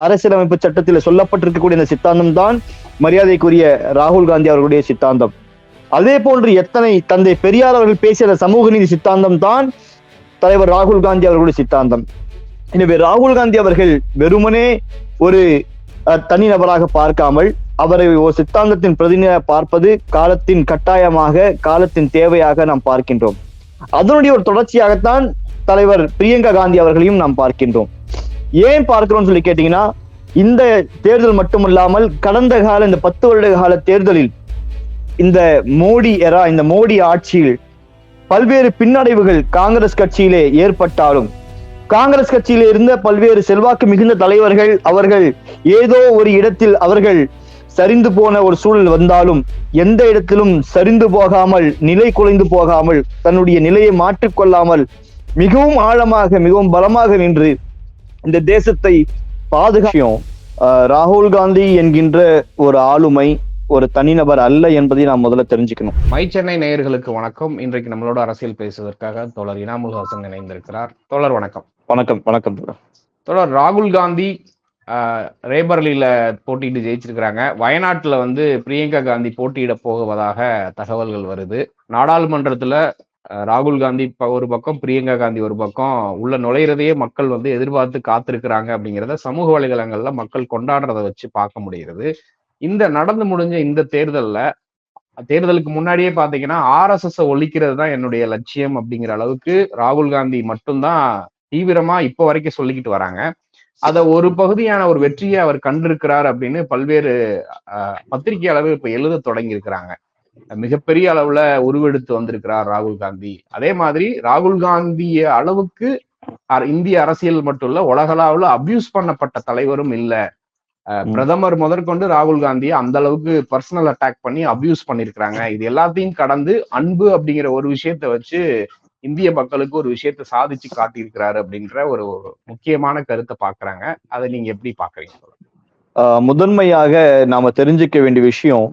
அரசியலமைப்பு சட்டத்தில் சொல்லப்பட்டிருக்கக்கூடிய இந்த சித்தாந்தம் தான் மரியாதைக்குரிய ராகுல் காந்தி அவர்களுடைய சித்தாந்தம். அதே போன்று எத்தனை தந்தை பெரியார் அவர்கள் பேசிய சமூக நீதி சித்தாந்தம் தான் தலைவர் ராகுல் காந்தி அவர்களுடைய சித்தாந்தம். எனவே ராகுல் காந்தி அவர்கள் வெறுமனே ஒரு அஹ், தனிநபராக பார்க்காமல் அவரை ஒரு சித்தாந்தத்தின் பிரதிநிதியாக பார்ப்பது காலத்தின் கட்டாயமாக காலத்தின் தேவையாக நாம் பார்க்கின்றோம். அதனுடைய ஒரு தொடர்ச்சியாகத்தான் தலைவர் பிரியங்கா காந்தி அவர்களையும் நாம் பார்க்கின்றோம். ஏன் பார்க்கிறோம்னு சொல்லி கேட்டீங்கன்னா இந்த தேர்தல் மட்டுமல்லாமல் கடந்த கால இந்த பத்து வருட கால தேர்தலில் இந்த மோடி எரா இந்த மோடி ஆட்சியில் பல்வேறு பின்னடைவுகள் காங்கிரஸ் கட்சியிலே ஏற்பட்டாலும் காங்கிரஸ் கட்சியில இருந்த பல்வேறு செல்வாக்கு மிகுந்த தலைவர்கள் அவர்கள் ஏதோ ஒரு இடத்தில் அவர்கள் சரிந்து போன ஒரு சூழல் வந்தாலும் எந்த இடத்திலும் சரிந்து போகாமல் நிலை குலைந்து போகாமல் தன்னுடைய நிலையை மாற்றிக்கொள்ளாமல் மிகவும் ஆழமாக மிகவும் பலமாக நின்று இந்த தேசத்தை பாதுகாக்கும் ராகுல் காந்தி என்கின்ற ஒரு ஆளுமை ஒரு தனிநபர் அல்ல என்பதை நாம் முதல்ல தெரிஞ்சுக்கணும். மை சென்னை நேயர்களுக்கு வணக்கம். இன்றைக்கு நம்மளோட அரசியல் பேசுவதற்காக தோழர் இனாமுல் ஹாசன் இணைந்திருக்கிறார். தோழர் வணக்கம். வணக்கம் வணக்கம் தோழர். ராகுல் காந்தி ரேபரலியில போட்டியிட்டு ஜெயிச்சிருக்கிறாங்க. வயநாட்டுல வந்து பிரியங்கா காந்தி போட்டியிட போவதாக தகவல்கள் வருது. நாடாளுமன்றத்துல ராகுல் காந்தி ஒரு பக்கம் பிரியங்கா காந்தி ஒரு பக்கம் உள்ள நுழையிறதையே மக்கள் வந்து எதிர்பார்த்து காத்திருக்கிறாங்க அப்படிங்கிறத சமூக வலைதளங்கள்ல மக்கள் கொண்டாடுறத வச்சு பார்க்க முடிகிறது. இந்த நடந்து முடிஞ்ச இந்த தேர்தல்ல தேர்தலுக்கு முன்னாடியே பாத்தீங்கன்னா ஆர்எஸ்எஸ் ஒழிக்கிறது தான் என்னுடைய லட்சியம் அப்படிங்கிற அளவுக்கு ராகுல் காந்தி மட்டும்தான் தீவிரமா இப்போ வரைக்கும் சொல்லிக்கிட்டு வராங்க. அத ஒரு பகுதியான ஒரு வெற்றியை அவர் கண்டிருக்கிறார் அப்படின்னு பல்வேறு பத்திரிகையாளர்கள் இப்ப எழுத தொடங்கி இருக்கிறாங்க மிகப்பெரிய அளவுல உருவெடுத்து வந்திருக்கிறார் ராகுல் காந்தி. அதே மாதிரி ராகுல் காந்திய அளவுக்கு இந்திய அரசியல் மட்டும் இல்ல உலகளவுல அபியூஸ் பண்ணப்பட்ட தலைவரும் இல்ல. பிரதமர் முதற்கொண்டு ராகுல் காந்தியை அந்த அளவுக்கு பர்சனல் அட்டாக் பண்ணி அபியூஸ் பண்ணிருக்கிறாங்க. இது எல்லாத்தையும் கடந்து அன்பு அப்படிங்கிற ஒரு விஷயத்த வச்சு இந்திய மக்களுக்கு ஒரு விஷயத்த சாதிச்சு காட்டியிருக்கிறாரு அப்படின்ற ஒரு முக்கியமான கருத்தை பாக்குறாங்க அதை நீங்க எப்படி பாக்குறீங்க ஆஹ் முதன்மையாக நாம தெரிஞ்சுக்க வேண்டிய விஷயம்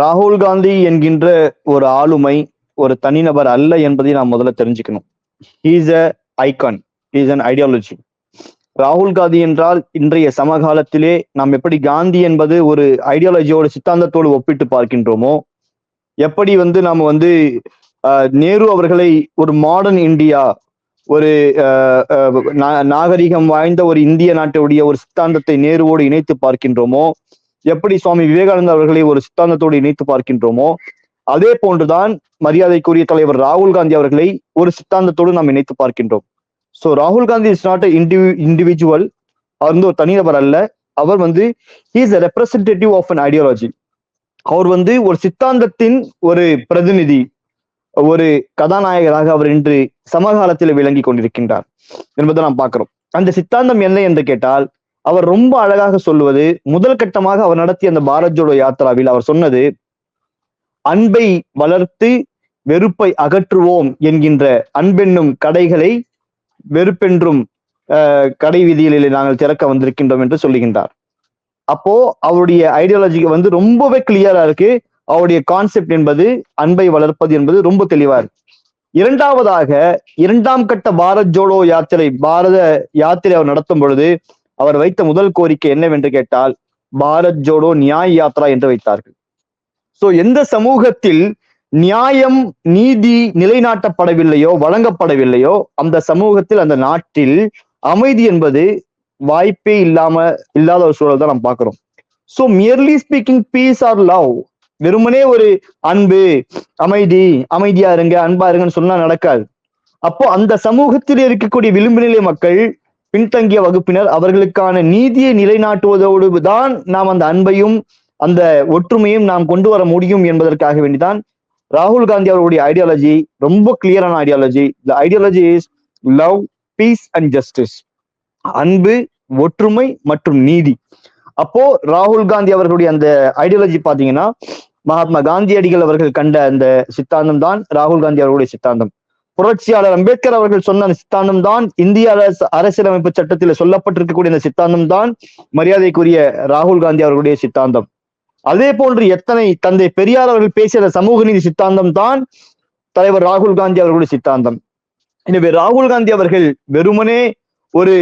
ராகுல் காந்தி என்கின்ற ஒரு ஆளுமை ஒரு தனிநபர் அல்ல என்பதை நாம் முதல்ல தெரிஞ்சுக்கணும். He's a icon is an ideology ராகுல் காந்தி என்றால் இன்றைய சமகாலத்திலே நாம் எப்படி காந்தி என்பது ஒரு ஐடியாலஜியோட சித்தாந்தத்தோடு ஒப்பிட்டு பார்க்கின்றோமோ எப்படி வந்து நாம வந்து ஆஹ் நேரு அவர்களை ஒரு மாடர்ன் இந்தியா ஒரு நாகரிகம் வாய்ந்த ஒரு இந்திய நாட்டுடைய ஒரு சித்தாந்தத்தை நேருவோடு இணைத்து பார்க்கின்றோமோ எப்படி சுவாமி விவேகானந்தர் அவர்களை ஒரு சித்தாந்தத்தோடு இணைத்து பார்க்கின்றோமோ அதே போன்றுதான் மரியாதைக்குரிய தலைவர் ராகுல் காந்தி அவர்களை ஒரு சித்தாந்தத்தோடு நாம் இணைத்து பார்க்கின்றோம். சோ ராகுல் Gandhi is not individual individual அவர் வந்து ஒரு தனிநபர் அல்ல. அவர் வந்து is a representative of an ideology அவர் வந்து ஒரு சித்தாந்தத்தின் ஒரு பிரதிநிதி ஒரு கதாநாயகராக அவர் இன்று சமகாலத்தில் விளங்கி கொண்டிருக்கின்றார் என்பதை நாம் பார்க்கிறோம். அந்த சித்தாந்தம் என்ன என்று கேட்டால் அவர் ரொம்ப அழகாக சொல்லுவது முதல் கட்டமாக அவர் நடத்திய அந்த பாரத் ஜோடோ யாத்திராவில் அவர் சொன்னது அன்பை வளர்த்து வெறுப்பை அகற்றுவோம் என்கின்ற அன்பென்னும் கடைகளை வெறுப்பென்றும் கடை வீதிகளிலே நாங்கள் திறக்க வந்திருக்கின்றோம் என்று சொல்லுகின்றார். அப்போ அவருடைய ஐடியாலஜி வந்து ரொம்பவே கிளியரா இருக்கு. அவருடைய கான்செப்ட் என்பது அன்பை வளர்ப்பது என்பது ரொம்ப தெளிவா இருக்கு. இரண்டாவதாக இரண்டாம் கட்ட பாரத் ஜோடோ யாத்திரை பாரத யாத்திரை அவர் நடத்தும் பொழுது அவர் வைத்த முதல் கோரிக்கை என்னவென்று கேட்டால் பாரத் ஜோடோ நியாய் யாத்ரா என்று வைத்தார்கள். சோ எந்த சமூகத்தில் நியாயம் நீதி நிலைநாட்டப்படவில்லையோ வழங்கப்படவில்லையோ அந்த சமூகத்தில் அந்த நாட்டில் அமைதி என்பது வாய்ப்பே இல்லாம இல்லாத ஒரு சூழல் தான் நாம் பார்க்கிறோம். So merely speaking peace or love வெறுமனே ஒரு அன்பு அமைதி அமைதியா இருங்க அன்பா இருங்கன்னு சொன்னா நடக்காது. அப்போ அந்த சமூகத்தில் இருக்கக்கூடிய விளிம்பு நிலை மக்கள் பின்தங்கிய வகுப்பினர் அவர்களுக்கான நீதியை நிலைநாட்டுவதோடு தான் நாம் அந்த அன்பையும் அந்த ஒற்றுமையும் நாம் கொண்டு வர முடியும் என்பதற்காக வேண்டிதான் ராகுல் காந்தி அவருடைய ஐடியாலஜி ரொம்ப கிளியரான ideology the ideology is love peace and justice அன்பு ஒற்றுமை மற்றும் நீதி. அப்போ ராகுல் காந்தி அவர்களுடைய அந்த ஐடியாலஜி பாத்தீங்கன்னா மகாத்மா காந்தியடிகள் அவர்கள் கண்ட அந்த சித்தாந்தம் தான் ராகுல் காந்தி அவர்களுடைய சித்தாந்தம். புரட்சியாளர் அம்பேத்கர் அவர்கள் சொன்ன அந்த சித்தாந்தம் தான் இந்திய அரசு அரசியலமைப்பு சட்டத்தில் சொல்லப்பட்டிருக்கக்கூடிய அந்த சித்தாந்தம் தான் மரியாதைக்குரிய ராகுல் காந்தி அவர்களுடைய சித்தாந்தம். அதே போன்று எத்தனை தந்தை பெரியார் அவர்கள் பேசிய அந்த சமூக நீதி சித்தாந்தம் தான் தலைவர் ராகுல் காந்தி அவர்களுடைய சித்தாந்தம். எனவே ராகுல் காந்தி அவர்கள் வெறுமனே ஒரு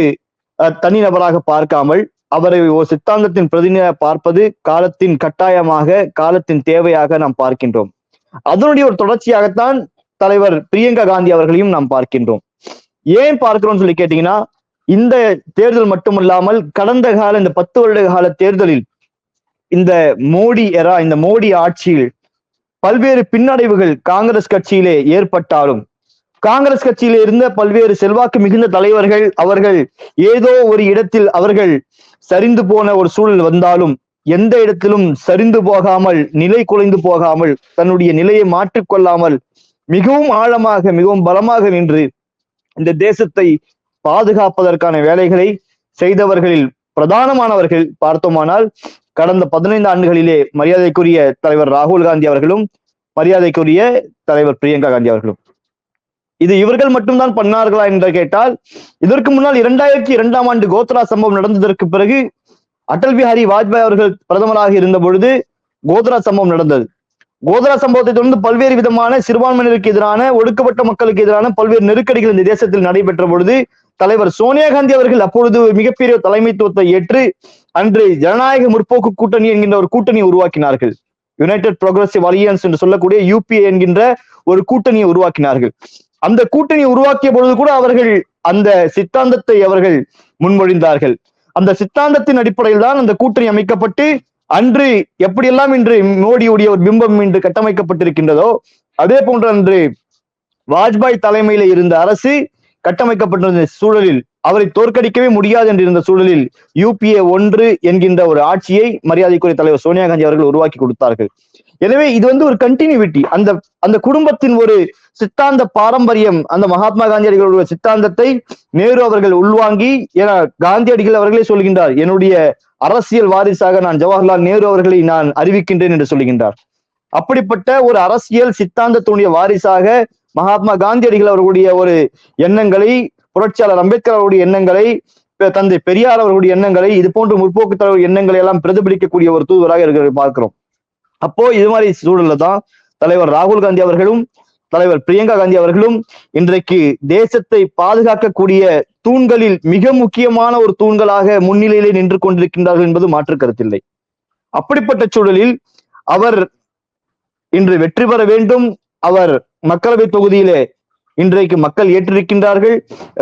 அஹ், தனிநபராக பார்க்காமல் அவரை ஒரு சித்தாந்தத்தின் பிரதிநிதியாக பார்ப்பது காலத்தின் கட்டாயமாக காலத்தின் தேவையாக நாம் பார்க்கின்றோம். அதனுடைய ஒரு தொடர்ச்சியாகத்தான் தலைவர் பிரியங்கா காந்தி அவர்களையும் நாம் பார்க்கின்றோம். ஏன் பார்க்கிறோம்னு சொல்லி கேட்டீங்கன்னா இந்த தேர்தல் மட்டுமல்லாமல் கடந்த கால இந்த பத்து வருட கால தேர்தலில் இந்த மோடி எரா இந்த மோடி ஆட்சியில் பல்வேறு பின்னடைவுகள் காங்கிரஸ் கட்சியிலே ஏற்பட்டாலும் காங்கிரஸ் கட்சியில இருந்த பல்வேறு செல்வாக்கு மிகுந்த தலைவர்கள் அவர்கள் ஏதோ ஒரு இடத்தில் அவர்கள் சரிந்து போன ஒரு சூழல் வந்தாலும் எந்த இடத்திலும் சரிந்து போகாமல் நிலை குலைந்து போகாமல் தன்னுடைய நிலையை மாற்றிக்கொள்ளாமல் மிகவும் ஆழமாக மிகவும் பலமாக நின்று இந்த தேசத்தை பாதுகாப்பதற்கான வேலைகளை செய்தவர்களில் பிரதானமானவர்கள் பார்த்தோமானால் கடந்த பதினைந்து ஆண்டுகளிலே மரியாதைக்குரிய தலைவர் ராகுல் காந்தி அவர்களும் மரியாதைக்குரிய தலைவர் பிரியங்கா காந்தி அவர்களும். இது இவர்கள் மட்டும்தான் பண்ணார்களா என்று கேட்டால் இதற்கு முன்னால் இரண்டாயிரத்தி இரண்டாம் ஆண்டு கோத்ரா சம்பவம் நடந்ததற்கு பிறகு அடல் பிஹாரி வாஜ்பாய் அவர்கள் பிரதமராக இருந்த பொழுது கோத்ரா சம்பவம் நடந்தது. கோதரா சம்பவத்தை தொடர்ந்து பல்வேறு விதமான சிறுபான்மையினருக்கு எதிரான ஒடுக்கப்பட்ட மக்களுக்கு எதிரான பல்வேறு நெருக்கடிகள் இந்த தேசத்தில் நடைபெற்ற பொழுது தலைவர் சோனியா காந்தி அவர்கள் அப்பொழுது மிகப்பெரிய தலைமைத்துவத்தை ஏற்று அன்று ஜனநாயக முற்போக்கு கூட்டணி என்கின்ற ஒரு கூட்டணியை உருவாக்கினார்கள். யுனைடெட் ப்ரோக்ரஸிவ் அலியன்ஸ் என்று சொல்லக்கூடிய யூபிஏ என்கின்ற ஒரு கூட்டணியை உருவாக்கினார்கள். அந்த கூட்டணியை உருவாக்கிய பொழுது கூட அவர்கள் அந்த சித்தாந்தத்தை அவர்கள் முன்மொழிந்தார்கள். அந்த சித்தாந்தத்தின் அடிப்படையில் தான் அந்த கூட்டணி அமைக்கப்பட்டு அன்று எப்படியெல்லாம் இன்று மோடியுடைய ஒரு பிம்பம் இன்று கட்டமைக்கப்பட்டிருக்கின்றதோ அதே போன்று அன்று வாஜ்பாய் தலைமையில இருந்த அரசு கட்டமைக்கப்பட்டிருந்த சூழலில் அவரை தோற்கடிக்கவே முடியாது என்று இருந்த சூழலில் யூபிஏ ஒன்று என்கின்ற ஒரு ஆட்சியை மரியாதைக்குரிய தலைவர் சோனியா காந்தி அவர்கள் உருவாக்கி கொடுத்தார்கள். எனவே இது வந்து ஒரு கண்டினியூவிட்டி அந்த அந்த குடும்பத்தின் ஒரு சித்தாந்த பாரம்பரியம் அந்த மகாத்மா காந்தியடிகளுடைய சித்தாந்தத்தை நேரு அவர்கள் உள்வாங்கி என காந்தியடிகள் அவர்களே சொல்கின்றார் என்னுடைய அரசியல் வாரிசாக நான் ஜவஹர்லால் நேரு அவர்களை நான் அறிவிக்கின்றேன் என்று சொல்லுகின்றார். அப்படிப்பட்ட ஒரு அரசியல் சித்தாந்தத்தினுடைய வாரிசாக மகாத்மா காந்தியடிகள் அவர்களுடைய ஒரு எண்ணங்களை புரட்சியாளர் அம்பேத்கர் அவருடைய எண்ணங்களை தந்தை பெரியார் அவர்களுடைய எண்ணங்களை இது போன்ற முற்போக்கு தலைவர் எண்ணங்களை எல்லாம் பிரதிபலிக்கக்கூடிய ஒரு தூதுவராக இருக்கிற பார்க்கிறோம். அப்போ இது மாதிரி சூழல்ல தான் தலைவர் ராகுல் காந்தி அவர்களும் தலைவர் பிரியங்கா காந்தி அவர்களும் இன்றைக்கு தேசத்தை பாதுகாக்கக்கூடிய தூண்களில் மிக முக்கியமான ஒரு தூண்களாக முன்னிலையிலே நின்று கொண்டிருக்கின்றார்கள் என்பது மாற்று கருத்தில்லை. அப்படிப்பட்ட சூழலில் அவர் இன்று வெற்றி பெற வேண்டும். அவர் மக்களவை தொகுதியிலே இன்றைக்கு மக்கள் ஏற்றிருக்கின்றார்கள்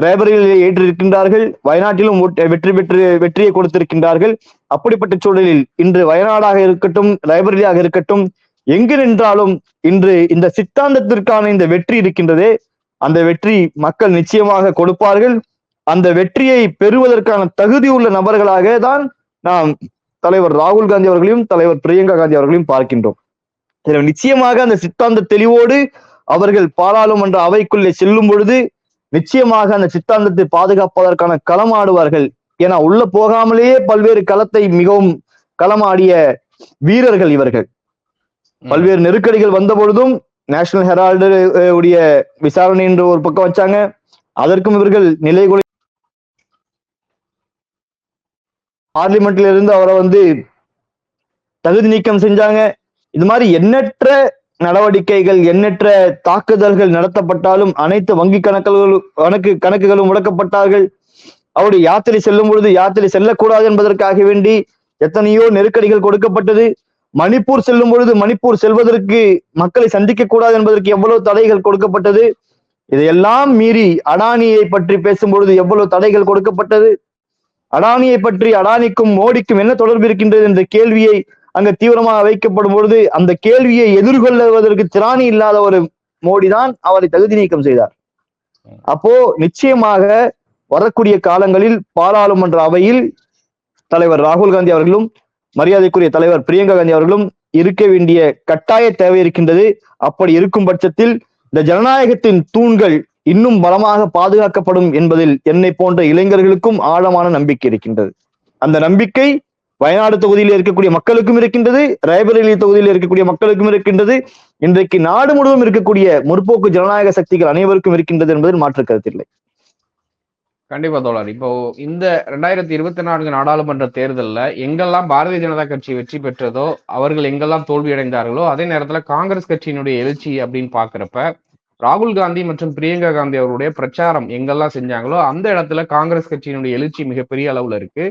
ரேபரியிலே ஏற்றிருக்கின்றார்கள் வயநாட்டிலும் வெற்றி பெற்று வெற்றியை கொடுத்திருக்கின்றார்கள். அப்படிப்பட்ட சூழலில் இன்று வயநாடாக இருக்கட்டும் ரேபரியாக இருக்கட்டும் எங்கு நின்றாலும் இன்று இந்த சித்தாந்தத்திற்கான இந்த வெற்றி இருக்கின்றதே அந்த வெற்றி மக்கள் நிச்சயமாக கொடுப்பார்கள். அந்த வெற்றியை பெறுவதற்கான தகுதி உள்ள நபர்களாக தான் நாம் தலைவர் ராகுல் காந்தி அவர்களையும் தலைவர் பிரியங்கா காந்தி அவர்களையும் பார்க்கின்றோம். நிச்சயமாக அந்த சித்தாந்த தெளிவோடு அவர்கள் பாராளுமன்ற அவைக்குள்ளே செல்லும் பொழுது நிச்சயமாக அந்த சித்தாந்தத்தை பாதுகாப்பதற்கான களமாடுவார்கள் ஏன்னா உள்ள போகாமலேயே பல்வேறு களத்தை மிகவும் களமாடிய வீரர்கள் இவர்கள். பல்வேறு நெருக்கடிகள் வந்த பொழுதும் நேஷனல் ஹெரால்டு உடைய விசாரணை என்று ஒரு பக்கம் வச்சாங்க. அதற்கும் இவர்கள் நிலை குலை பார்லிமெண்ட்ல இருந்து அவரை வந்து தகுதி நீக்கம் செஞ்சாங்க. இது மாதிரி எண்ணற்ற நடவடிக்கைகள் எண்ணற்ற தாக்குதல்கள் நடத்தப்பட்டாலும் அனைத்து வங்கி கணக்குகளும் கணக்கு கணக்குகளும் முடக்கப்பட்டார்கள். அவருடைய யாத்திரை செல்லும் பொழுது யாத்திரை செல்லக்கூடாது என்பதற்காக வேண்டி எத்தனையோ நெருக்கடிகள் கொடுக்கப்பட்டது. மணிப்பூர் செல்லும் பொழுது மணிப்பூர் செல்வதற்கு மக்களை சந்திக்க கூடாது என்பதற்கு எவ்வளவு தடைகள் கொடுக்கப்பட்டது. இதையெல்லாம் மீறி அடானியை பற்றி பேசும் பொழுது எவ்வளவு தடைகள் கொடுக்கப்பட்டது. அடானியை பற்றி அடானிக்கும் மோடிக்கும் என்ன தொடர்பு இருக்கின்றது என்ற கேள்வியை அங்க தீவிரமாக வைக்கப்படும் பொழுது அந்த கேள்வியை எதிர்கொள்வதற்கு திராணி இல்லாத ஒரு மோடி தான் அவரை தகுதி நீக்கம் செய்தார். அப்போ நிச்சயமாக வரக்கூடிய காலங்களில் பாராளுமன்ற அவையில் தலைவர் ராகுல் காந்தி அவர்களும் மரியாதைக்குரிய தலைவர் பிரியங்கா காந்தி அவர்களும் இருக்க வேண்டிய கட்டாய தேவை இருக்கின்றது. அப்படி இருக்கும் பட்சத்தில் இந்த ஜனநாயகத்தின் தூண்கள் இன்னும் பலமாக பாதுகாக்கப்படும் என்பதில் என்னை போன்ற இளைஞர்களுக்கும் ஆழமான நம்பிக்கை இருக்கின்றது. அந்த நம்பிக்கை வயநாடு தொகுதியில் இருக்கக்கூடிய மக்களுக்கும் இருக்கின்றது ரேபரேலி தொகுதியில் இருக்கக்கூடிய மக்களுக்கும் இருக்கின்றது இன்றைக்கு நாடு முழுவதும் இருக்கக்கூடிய முற்போக்கு ஜனநாயக சக்திகள் அனைவருக்கும் இருக்கின்றது என்பதில் மாற்று கருத்தில்லை. கண்டிப்பா தோழர். இப்போ இந்த ரெண்டாயிரத்தி இருபத்தி நான்கு நாடாளுமன்ற தேர்தலில் எங்கெல்லாம் பாரதிய ஜனதா கட்சி வெற்றி பெற்றதோ அவர்கள் எங்கெல்லாம் தோல்வியடைந்தார்களோ அதே நேரத்தில் காங்கிரஸ் கட்சியினுடைய எழுச்சி அப்படின்னு பாக்குறப்ப ராகுல் காந்தி மற்றும் பிரியங்கா காந்தி அவருடைய பிரச்சாரம் எங்கெல்லாம் செஞ்சாங்களோ அந்த இடத்துல காங்கிரஸ் கட்சியினுடைய எழுச்சி மிகப்பெரிய அளவுல இருக்கு.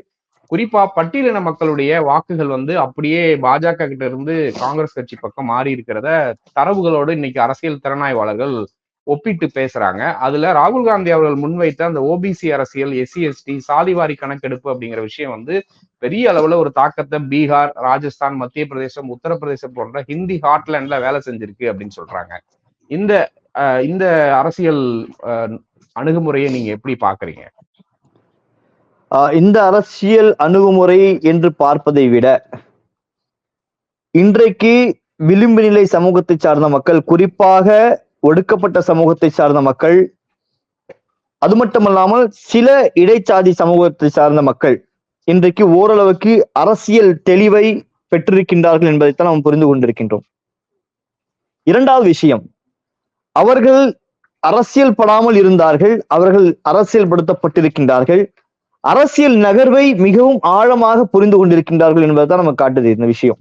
குறிப்பா பட்டியலின மக்களுடைய வாக்குகள் வந்து அப்படியே பாஜக கிட்ட இருந்து காங்கிரஸ் கட்சி பக்கம் மாறி இருக்கிறத தரவுகளோடு இன்னைக்கு அரசியல் திறனாய்வாளர்கள் ஒப்பிட்டு பேசுறாங்க. அதுல ராகுல் காந்தி அவர்கள் முன்வைத்த அந்த ஓபிசி அரசியல் எஸ்சி எஸ்டி சாதிவாரி கணக்கெடுப்பு அப்படிங்கிற விஷயம் வந்து பெரிய அளவுல ஒரு தாக்கத்தை பீகார் ராஜஸ்தான் மத்திய பிரதேசம் உத்தரப்பிரதேசம் போன்ற ஹிந்தி ஹாட்லேண்ட்ல வேலை செஞ்சிருக்கு அப்படின்னு சொல்றாங்க. இந்த இந்த அரசியல் அஹ், அணுகுமுறையை நீங்க எப்படி பாக்குறீங்க ஆஹ் இந்த அரசியல் அணுகுமுறை என்று பார்ப்பதை விட இன்றைக்கு விளிம்பு நிலை சமூகத்தை சார்ந்த மக்கள் குறிப்பாக ஒடுக்கப்பட்ட சமூகத்தை சார்ந்த மக்கள் அது மட்டுமல்லாமல் சில இடைச்சாதி சமூகத்தை சார்ந்த மக்கள் இன்றைக்கு ஓரளவுக்கு அரசியல் தெளிவை பெற்றிருக்கின்றார்கள் என்பதைத்தான் நாம் புரிந்து கொண்டிருக்கின்றோம். இரண்டாவது விஷயம் அவர்கள் அரசியல் படாமல் இருந்தார்கள் அவர்கள் அரசியல் படுத்தப்பட்டிருக்கின்றார்கள் அரசியல் நகர்வை மிகவும் ஆழமாக புரிந்து கொண்டிருக்கின்றார்கள் என்பதுதான் நம்ம காட்டுது இந்த விஷயம்.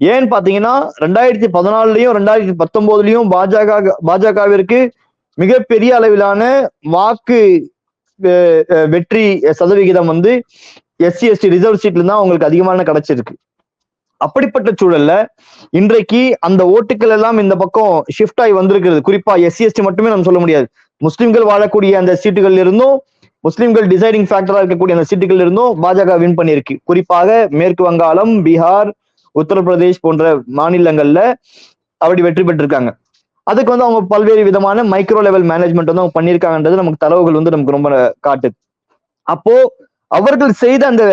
ஏன்னு பாத்தீங்கன்னா ரெண்டாயிரத்தி பதினாலுலயும் ரெண்டாயிரத்தி பத்தொன்பதுலயும் பாஜக பாஜகவிற்கு மிகப்பெரிய அளவிலான வாக்கு வெற்றி சதவிகிதம் வந்து எஸ்சி எஸ்டி ரிசர்வ் சீட்ல தான் அவங்களுக்கு அதிகமான கிடைச்சிருக்கு. அப்படிப்பட்ட சூழல்ல இன்றைக்கு அந்த ஓட்டுக்கள் எல்லாம் இந்த பக்கம் ஷிஃப்ட் ஆகி வந்திருக்கிறது. குறிப்பா எஸ்சி எஸ்டி மட்டுமே நம்ம சொல்ல முடியாது. முஸ்லிம்கள் வாழக்கூடிய அந்த சீட்டுகள் இருந்தும் முஸ்லிம்கள் டிசைடிங் ஃபேக்டரா இருக்கக்கூடிய அந்த சீட்டுகள் இருந்தும் பாஜக வின் பண்ணியிருக்கு. குறிப்பாக மேற்கு வங்காளம் பீகார் உத்தரப்பிரதேஷ் போன்ற மாநிலங்கள்ல அப்படி வெற்றி பெற்றிருக்காங்க. அதுக்கு வந்து அவங்க பல்வேறு விதமான மைக்ரோ லெவல் மேனேஜ்மெண்ட் வந்து அவங்க பண்ணியிருக்காங்கன்றது நமக்கு தரவுகள் வந்து நமக்கு ரொம்ப காட்டுது. அப்போ அவர்கள் செய்த அந்த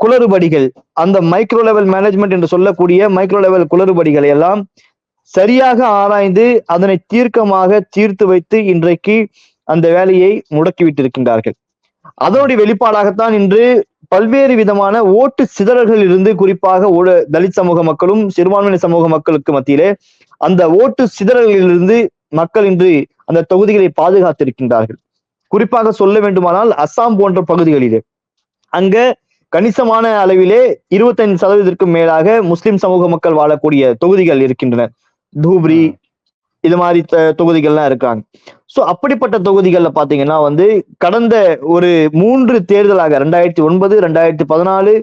குளறுபடிகள் அந்த மைக்ரோ லெவல் மேனேஜ்மெண்ட் என்று சொல்லக்கூடிய மைக்ரோ லெவல் குளறுபடிகளை எல்லாம் சரியாக ஆராய்ந்து அதனை தீர்க்கமாக தீர்த்து வைத்து இன்றைக்கு அந்த வேலையை முடக்கிவிட்டிருக்கின்றார்கள். அதனுடைய வெளிப்பாடாகத்தான் இன்று பல்வேறு விதமான ஓட்டு சிதறல்கள் இருந்து குறிப்பாக தலித் சமூக மக்களும் சிறுபான்மையின சமூக மக்களுக்கு மத்தியிலே அந்த ஓட்டு சிதறல்களிலிருந்து மக்கள் இன்று அந்த தொகுதிகளை பாதுகாத்திருக்கின்றார்கள். குறிப்பாக சொல்ல வேண்டுமானால் அஸ்ஸாம் போன்ற பகுதிகளிலே அங்க கணிசமான அளவிலே இருபத்தைந்து சதவீதத்திற்கும் மேலாக முஸ்லிம் சமூக மக்கள் வாழக்கூடிய தொகுதிகள் இருக்கின்றன. தூப்ரி இது மாதிரி தொகுதிகள்லாம் இருக்காங்க. சோ அப்படிப்பட்ட தொகுதிகள்ல பாத்தீங்கன்னா வந்து கடந்த ஒரு மூன்று தேர்தலாக ரெண்டாயிரத்தி ஒன்பது ரெண்டாயிரத்தி பதினாலு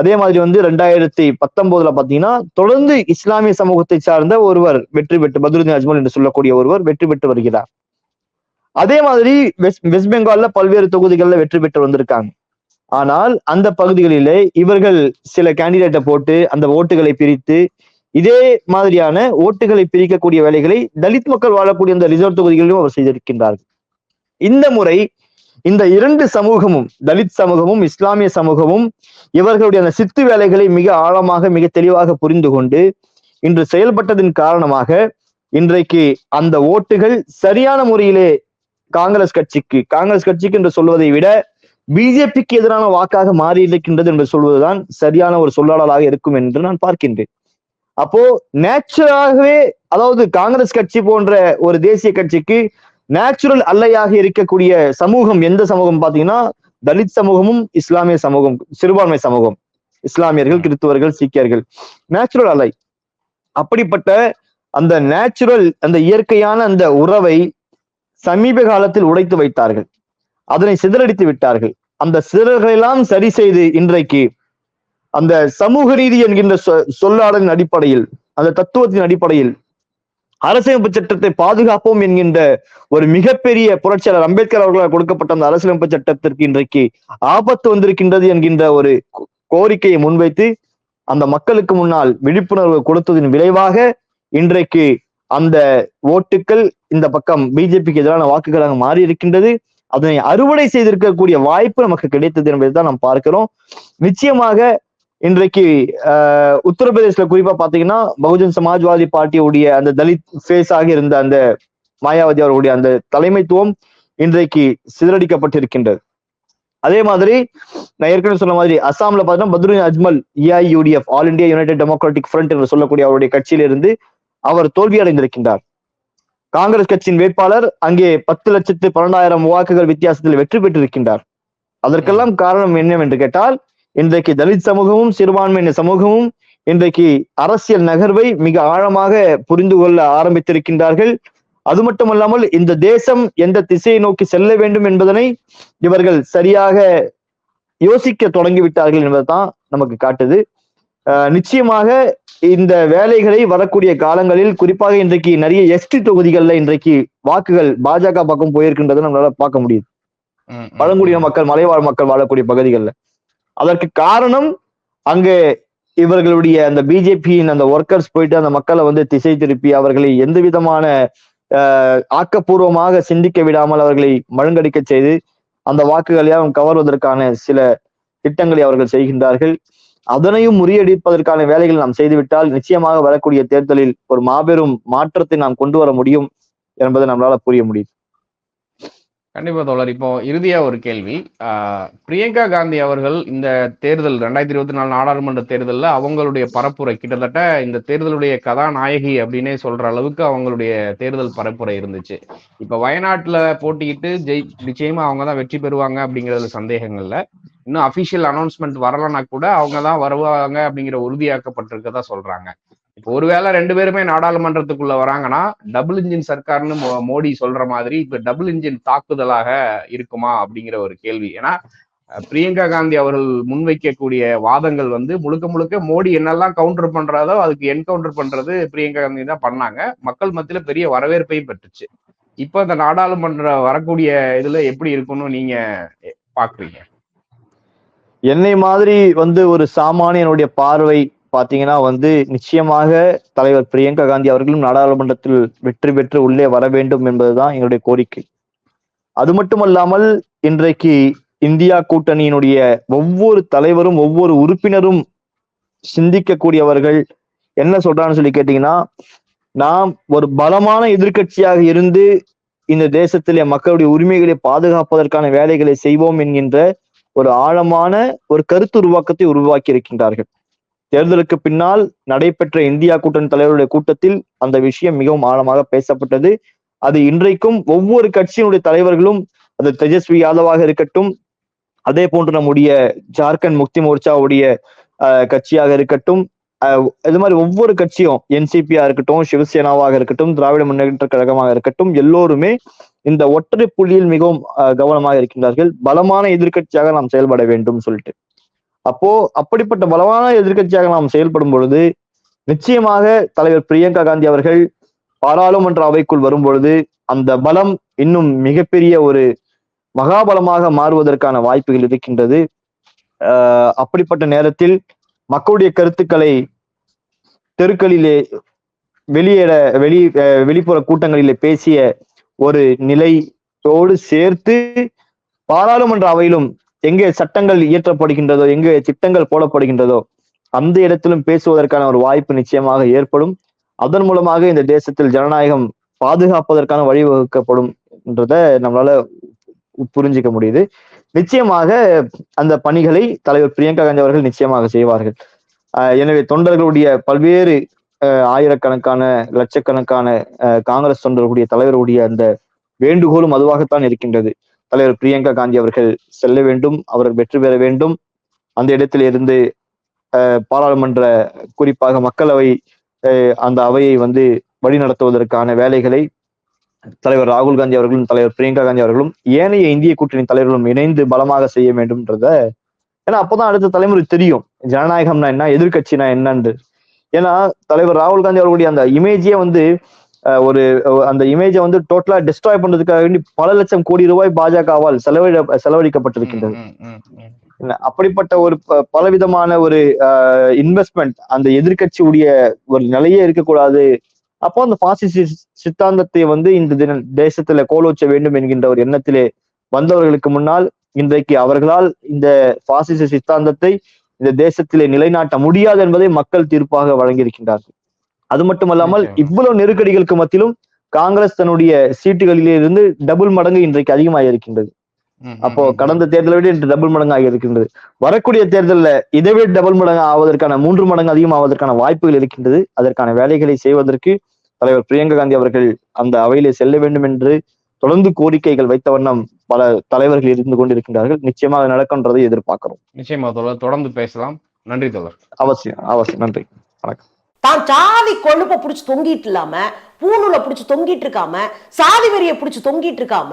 அதே மாதிரி வந்து ரெண்டாயிரத்தி பத்தொன்பதுல பாத்தீங்கன்னா தொடர்ந்து இஸ்லாமிய சமூகத்தை சார்ந்த ஒருவர் வெற்றி பெற்று பத்ருதீன் அஜ்மல் என்று சொல்லக்கூடிய ஒருவர் வெற்றி பெற்று வருகிறார். அதே மாதிரி வெஸ்ட் வெஸ்ட் பெங்கால்ல பல்வேறு தொகுதிகள்ல வெற்றி பெற்று வந்திருக்காங்க. ஆனால் அந்த பகுதிகளிலே இவர்கள் சில கேண்டிடேட்டை போட்டு அந்த ஓட்டுகளை பிரித்து இதே மாதிரியான ஓட்டுகளை பிரிக்கக்கூடிய வேலைகளை தலித் மக்கள் வாழக்கூடிய அந்த ரிசர்வ் தொகுதிகளிலும் அவர் செய்திருக்கின்றார்கள். இந்த முறை இந்த இரண்டு சமூகமும் தலித் சமூகமும் இஸ்லாமிய சமூகமும் இவர்களுடைய அந்த சித்து வேலைகளை மிக ஆழமாக மிக தெளிவாக புரிந்து கொண்டு இன்று செயல்பட்டதன் காரணமாக இன்றைக்கு அந்த ஓட்டுகள் சரியான முறையிலே காங்கிரஸ் கட்சிக்கு காங்கிரஸ் கட்சிக்கு என்று சொல்வதை விட பிஜேபிக்கு எதிரான வாக்காக மாறி இருக்கின்றது என்று சொல்வதுதான் சரியான ஒரு சொல்லாடலாக இருக்கும் என்று நான் பார்க்கின்றேன். அப்போ நேச்சுரலாகவே அதாவது காங்கிரஸ் கட்சி போன்ற ஒரு தேசிய கட்சிக்கு நேச்சுரல் அல்லையாக இருக்கக்கூடிய சமூகம் எந்த சமூகம் பாத்தீங்கன்னா தலித் சமூகமும் இஸ்லாமிய சமூகம் சிறுபான்மை சமூகம் இஸ்லாமியர்கள் கிறிஸ்துவர்கள் சீக்கியர்கள். நேச்சுரல் அலை அப்படிப்பட்ட அந்த நேச்சுரல் அந்த இயற்கையான அந்த உறவை சமீப காலத்தில் உடைத்து வைத்தார்கள். அதனை சிதறடித்து விட்டார்கள். அந்த சிதறல்களெல்லாம் சரி செய்து இன்றைக்கு அந்த சமூக ரீதி என்கின்ற சொ- சொல்லாடலின் அடிப்படையில் அந்த தத்துவத்தின் அடிப்படையில் அரசியலமைப்பு சட்டத்தை பாதுகாப்போம் என்கின்ற ஒரு மிகப்பெரிய புரட்சியாளர் அம்பேத்கர் அவர்களால் கொடுக்கப்பட்ட அந்த அரசியலமைப்பு சட்டத்திற்கு இன்றைக்கு ஆபத்து வந்திருக்கின்றது என்கின்ற ஒரு கோ- கோரிக்கையை முன்வைத்து அந்த மக்களுக்கு முன்னால் விழிப்புணர்வு கொடுத்ததின் விளைவாக இன்றைக்கு அந்த ஓட்டுக்கள் இந்த பக்கம் பிஜேபிக்கு எதிரான வாக்குகளாக மாறி இருக்கின்றது அதனை அறுவடை செய்திருக்கக்கூடிய வாய்ப்பு நமக்கு கிடைத்தது என்பதை நாம் பார்க்கிறோம். நிச்சயமாக இன்றைக்கு ஆஹ், உத்தரப்பிரதேசல குறிப்பா பாத்தீங்கன்னா பகுஜன் சமாஜ்வாதி பார்ட்டியுடைய அந்த தலித் ஃபேஸ் ஆக இருந்த அந்த மாயாவதி அவர்களுடைய அந்த தலைமைத்துவம் இன்றைக்கு சிதறடிக்கப்பட்டிருக்கின்றது. அதே மாதிரி நான் ஏற்கனவே சொன்ன மாதிரி அசாம்ல பார்த்தீங்கன்னா Badruddin Ajmal AIUDF All India United Democratic Front என்று சொல்லக்கூடிய அவருடைய கட்சியிலிருந்து அவர் தோல்வி அடைந்திருக்கின்றார் காங்கிரஸ் கட்சியின் வேட்பாளர் அங்கே பத்து லட்சத்து பன்னெண்டாயிரம் வாக்குகள் வித்தியாசத்தில் வெற்றி பெற்றிருக்கின்றார். அதற்கெல்லாம் காரணம் என்னவென்று கேட்டால் இன்றைக்கு தலித் சமூகமும் சிறுபான்மையின சமூகமும் இன்றைக்கு அரசியல் நகர்வை மிக ஆழமாக புரிந்து கொள்ள ஆரம்பித்திருக்கின்றார்கள். அது மட்டுமல்லாமல் இந்த தேசம் எந்த திசையை நோக்கி செல்ல வேண்டும் என்பதனை இவர்கள் சரியாக யோசிக்க தொடங்கிவிட்டார்கள் என்பதுதான் நமக்கு காட்டுது. நிச்சயமாக இந்த வேலைகளை வரக்கூடிய காலங்களில் குறிப்பாக இன்றைக்கு நிறைய எஸ்டி தொகுதிகளில் இன்றைக்கு வாக்குகள் பாஜக பக்கம் போயிருக்கின்றதை நம்மளால பார்க்க முடியுது. பழங்குடியின மக்கள் மலைவாழ் மக்கள் வாழக்கூடிய பகுதிகளில். அதற்கு காரணம் அங்கே இவர்களுடைய அந்த பிஜேபியின் அந்த ஒர்க்கர்ஸ் போயிட்டு அந்த மக்களை வந்து திசை திருப்பி அவர்களை எந்த விதமான ஆக்கப்பூர்வமாக சிந்திக்க விடாமல் அவர்களை மழுங்கடிக்க செய்து அந்த வாக்குகளையும் கவர்வதற்கான சில திட்டங்களை அவர்கள் செய்கின்றார்கள். அதனையும் முறியடிப்பதற்கான வேலைகளை நாம் செய்துவிட்டால் நிச்சயமாக வரக்கூடிய தேர்தலில் ஒரு மாபெரும் மாற்றத்தை நாம் கொண்டு வர முடியும் என்பதை நம்மளால புரிய முடியும். கண்டிப்பா தோழர். இப்போ இறுதியா ஒரு கேள்வி. ஆஹ் பிரியங்கா காந்தி அவர்கள் இந்த தேர்தல் ரெண்டாயிரத்தி இருபத்தி நாலு நாடாளுமன்ற தேர்தல்ல அவங்களுடைய பரப்புரை கிட்டத்தட்ட இந்த தேர்தலுடைய கதாநாயகி அப்படின்னே சொல்ற அளவுக்கு அவங்களுடைய தேர்தல் பரப்புரை இருந்துச்சு. இப்ப வயநாட்டுல போட்டியிட்டு ஜெய் நிச்சயமா அவங்க தான் வெற்றி பெறுவாங்க அப்படிங்கறதுல சந்தேகங்கள்ல. இன்னும் அபிஷியல் அனௌன்ஸ்மெண்ட் வரலன்னா கூட அவங்க தான் வருவாங்க அப்படிங்கிற உறுதியாக்கப்பட்டிருக்கதா சொல்றாங்க. இப்போ ஒருவேளை ரெண்டு பேருமே நாடாளுமன்றத்துக்குள்ள வராங்கன்னா டபுள் இன்ஜின் சர்க்கார்னு மோ- மோடி சொல்ற மாதிரி இப்ப டபுள் இன்ஜின் தாக்குதலாக இருக்குமா அப்படிங்கிற ஒரு கேள்வி. ஏன்னா பிரியங்கா காந்தி அவர்கள் முன்வைக்கக்கூடிய வாதங்கள் வந்து முழுக்க முழுக்க மோடி என்னெல்லாம் கவுண்டர் பண்றாதோ அதுக்கு என்கவுண்டர் பண்றது பிரியங்கா காந்தி தான் பண்ணாங்க. மக்கள் மத்தியில பெரிய வரவேற்பையும் பெற்றுச்சு. இப்போ இந்த நாடாளுமன்ற வரக்கூடிய இதுல எப்படி இருக்கும்னு நீங்க பாக்குறீங்க என்னை மாதிரி வந்து ஒரு சாமானியனுடைய பார்வை பாத்தீங்கன்னா வந்து நிச்சயமாக தலைவர் பிரியங்கா காந்தி அவர்களும் நாடாளுமன்றத்தில் வெற்றி பெற்று உள்ளே வர வேண்டும் என்பதுதான் எங்களுடைய கோரிக்கை. அது மட்டுமல்லாமல் இன்றைக்கு இந்தியா கூட்டணியினுடைய ஒவ்வொரு தலைவரும் ஒவ்வொரு உறுப்பினரும் சிந்திக்கக்கூடியவர்கள் என்ன சொல்றான்னு சொல்லி கேட்டீங்கன்னா நாம் ஒரு பலமான எதிர்க்கட்சியாக இருந்து இந்த தேசத்திலே மக்களுடைய உரிமைகளை பாதுகாப்பதற்கான வேலைகளை செய்வோம் என்கின்ற ஒரு ஆழமான ஒரு கருத்து உருவாக்கத்தை உருவாக்கி இருக்கின்றார்கள். தேர்தலுக்கு பின்னால் நடைபெற்ற இந்தியா கூட்டணி தலைவருடைய கூட்டத்தில் அந்த விஷயம் மிகவும் ஆழமாக பேசப்பட்டது. அது இன்றைக்கும் ஒவ்வொரு கட்சியினுடைய தலைவர்களும் அது தேஜஸ்வி யாதவாக இருக்கட்டும் அதே போன்று நம்முடைய ஜார்க்கண்ட் முக்தி மோர்ச்சாவுடைய அஹ், கட்சியாக இருக்கட்டும் அஹ், இது மாதிரி ஒவ்வொரு கட்சியும் என்சிபியா இருக்கட்டும் சிவசேனாவாக இருக்கட்டும் திராவிட முன்னேற்ற கழகமாக இருக்கட்டும் எல்லோருமே இந்த ஒற்றை புள்ளியில் மிகவும் அஹ், கவனமாக இருக்கின்றார்கள். பலமான எதிர்கட்சியாக நாம் செயல்பட வேண்டும் சொல்லிட்டு. அப்போ அப்படிப்பட்ட பலமான எதிர்க்கட்சியாக நாம் செயல்படும் பொழுது நிச்சயமாக தலைவர் பிரியங்கா காந்தி அவர்கள் பாராளுமன்ற அவைக்குள் வரும் பொழுது அந்த பலம் இன்னும் மிகப்பெரிய ஒரு மகாபலமாக மாறுவதற்கான வாய்ப்புகள் இருக்கின்றது. ஆஹ் அப்படிப்பட்ட நேரத்தில் மக்களுடைய கருத்துக்களை தெருக்களிலே வெளியேற வெளி அஹ் வெளிப்புற கூட்டங்களிலே பேசிய ஒரு நிலையோடு சேர்த்து பாராளுமன்ற அவையிலும் எங்கே சட்டங்கள் இயற்றப்படுகின்றதோ எங்கே திட்டங்கள் போடப்படுகின்றதோ அந்த இடத்திலும் பேசுவதற்கான ஒரு வாய்ப்பு நிச்சயமாக ஏற்படும். அதன் மூலமாக இந்த தேசத்தில் ஜனநாயகம் பாதுகாப்பதற்கான வழிவகுக்கப்படும் என்றதை நம்மளால புரிஞ்சிக்க முடியுது. நிச்சயமாக அந்த பணிகளை தலைவர் பிரியங்கா காந்தி அவர்கள் நிச்சயமாக செய்வார்கள். ஆஹ் எனவே தொண்டர்களுடைய பல்வேறு ஆயிரக்கணக்கான லட்சக்கணக்கான ஆஹ் காங்கிரஸ் தொண்டர்களுடைய தலைவருடைய அந்த வேண்டுகோளும் அதுவாகத்தான் இருக்கின்றது. தலைவர் பிரியங்கா காந்தி அவர்கள் செல்ல வேண்டும் அவர்கள் வெற்றி பெற வேண்டும். அந்த இடத்தில் இருந்து பாராளுமன்ற குறிப்பாக மக்களவை அந்த அவையை வந்து வழிநடத்துவதற்கான வேலைகளை தலைவர் ராகுல் காந்தி அவர்களும் தலைவர் பிரியங்கா காந்தி அவர்களும் ஏனைய இந்திய கூட்டணி தலைவர்களும் இணைந்து பலமாக செய்ய வேண்டும்ன்றத ஏன்னா அப்பதான் அடுத்த தலைமுறை தெரியும். ஜனநாயகம்னா என்ன எதிர்கட்சினா என்னன்னு ஏன்னா தலைவர் ராகுல் காந்தி அவர்களுடைய அந்த இமேஜே வந்து ஒரு அந்த இமேஜை வந்து டோட்டலா டிஸ்ட்ராய் பண்றதுக்காக வேண்டி பல லட்சம் கோடி ரூபாய் பாஜகவால் செலவிட செலவழிக்கப்பட்டிருக்கின்றது. அப்படிப்பட்ட ஒரு பலவிதமான ஒரு இன்வெஸ்ட்மெண்ட் அந்த எதிர்க்கட்சியுடைய ஒரு நிலையே இருக்கக்கூடாது. அப்போ அந்த பாசிச சித்தாந்தத்தை வந்து இந்த தின தேசத்துல கோலோச்ச வேண்டும் என்கின்ற ஒரு எண்ணத்திலே வந்தவர்களுக்கு முன்னால் இன்றைக்கு அவர்களால் இந்த பாசிச சித்தாந்தத்தை இந்த தேசத்திலே நிலைநாட்ட முடியாது என்பதை மக்கள் தீர்ப்பாக வழங்கியிருக்கின்றார்கள் அது மட்டுமல்லாமல். இவ்வளவு நெருக்கடிகளுக்கு மத்தியிலும் காங்கிரஸ் தன்னுடைய சீட்டுகளிலே இருந்து டபுள் மடங்கு இன்றைக்கு அதிகமாக இருக்கின்றது அப்போ. கடந்த தேர்தலை விட இன்று டபுள் மடங்கு ஆகி இருக்கின்றது வரக்கூடிய தேர்தலில் இதை விட டபுள் மடங்கு ஆவதற்கான மூன்று மடங்கு அதிகமாவதற்கான வாய்ப்புகள் இருக்கின்றது அதற்கான வேலைகளை செய்வதற்கு தலைவர் பிரியங்கா காந்தி அவர்கள் அந்த அவையிலே செல்ல வேண்டும் என்று தொடர்ந்து கோரிக்கைகள் வைத்த வண்ணம் பல தலைவர்கள் இருந்து கொண்டிருக்கின்றார்கள். நிச்சயமாக நடக்கின்றதை எதிர்பார்க்கிறோம். நிச்சயமா தோழர். தொடர்ந்து பேசலாம். நன்றி தோழர். அவசியம் அவசியம். நன்றி. தான் சாதி கொழுப்பை பிடிச்சி தொங்கிட்டு இல்லாம பூணூலை பிடிச்சி தொங்கிட்டு இருக்காம சாதி வெறியை பிடிச்சி தொங்கிட்டு இருக்காம